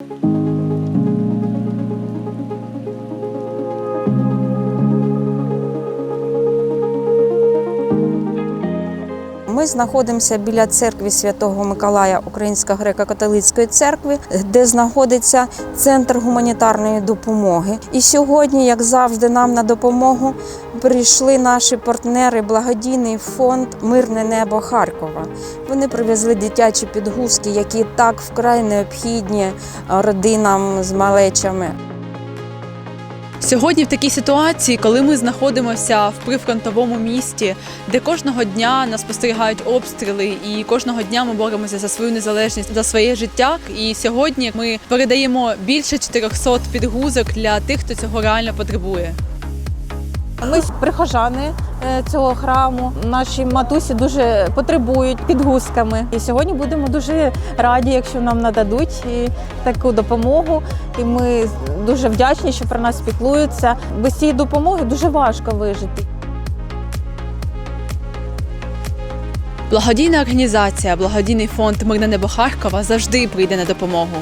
you Ми знаходимося біля церкви Святого Миколая Української греко-католицької церкви, де знаходиться центр гуманітарної допомоги. І сьогодні, як завжди, нам на допомогу прийшли наші партнери, благодійний фонд Мирне небо Харкова. Вони привезли дитячі підгузки, які так вкрай необхідні родинам з малечами. Сьогодні в такій ситуації, коли ми знаходимося в прифронтовому місті, де кожного дня нас спостерігають обстріли, і кожного дня ми боремося за свою незалежність, за своє життя. І сьогодні ми передаємо більше 400 підгузок для тих, хто цього реально потребує. Ми прихожани е, цього храму. Наші матусі дуже потребують підгузками. І сьогодні будемо дуже раді, якщо нам нададуть таку допомогу. І ми дуже вдячні, що про нас піклуються. Без цієї допомоги дуже важко вижити. Благодійна організація, благодійний фонд Мирне небо Харкова завжди прийде на допомогу.